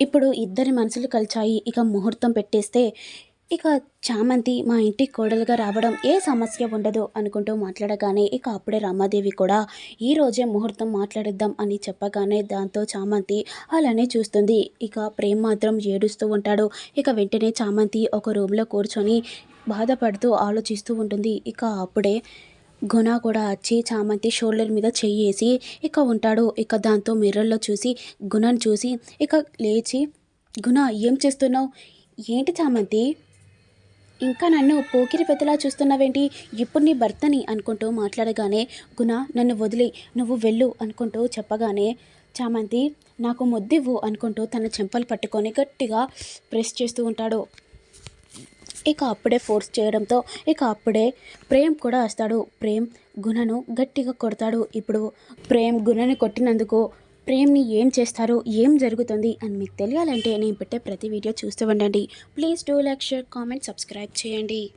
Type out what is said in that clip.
ఇప్పుడు ఇద్దరి మనసులు కలిచాయి. ఇక ముహూర్తం పెట్టేస్తే ఇక చామంతి మా ఇంటికి కోడలుగా రావడం ఏ సమస్య ఉండదు అనుకుంటూ మాట్లాడగానే ఇక అప్పుడే రమాదేవి కూడా ఈ రోజే ముహూర్తం మాట్లాడిద్దాం అని చెప్పగానే దాంతో చామంతి అలానే చూస్తుంది. ఇక ప్రేమ్ మాత్రం ఏడుస్తూ ఉంటాడు. ఇక వెంటనే చామంతి ఒక రూమ్లో కూర్చొని బాధపడుతూ ఆలోచిస్తూ ఉంటుంది. ఇక అప్పుడే గుణ కూడా వచ్చి చామంతి షోల్డర్ మీద చెయ్యేసి ఇక ఉంటాడు. ఇక దాంతో మిర్రర్లో చూసి గుణను చూసి ఇక లేచి గుణ ఏం చేస్తున్నావు? ఏంటి చామంతి? ఇంకా నన్ను పోకిరి పెద్దలా చూస్తున్నావేంటి? ఇప్పుడు నీ భర్తని అనుకుంటూ మాట్లాడగానే గుణ నన్ను వదిలి నువ్వు వెళ్ళు అనుకుంటూ చెప్పగానే చామంతి నాకు ముద్దివ్వు అనుకుంటూ తన చెంపలు పట్టుకొని గట్టిగా ప్రెస్ చేస్తూ ఉంటాడు. ఇక అప్పుడే ఫోర్స్ చేయడంతో ఇక అప్పుడే ప్రేమ్ కూడా వస్తాడు. ప్రేమ్ గుణను గట్టిగా కొడతాడు. ఇప్పుడు ప్రేమ్ గుణని కొట్టినందుకు ప్రేమ్ని ఏం చేస్తారు? ఏం జరుగుతుంది? అని మీకు తెలియాలంటే నేను పెట్టే ప్రతి వీడియో చూస్తూ ఉండండి. Please do like share comment subscribe చేయండి.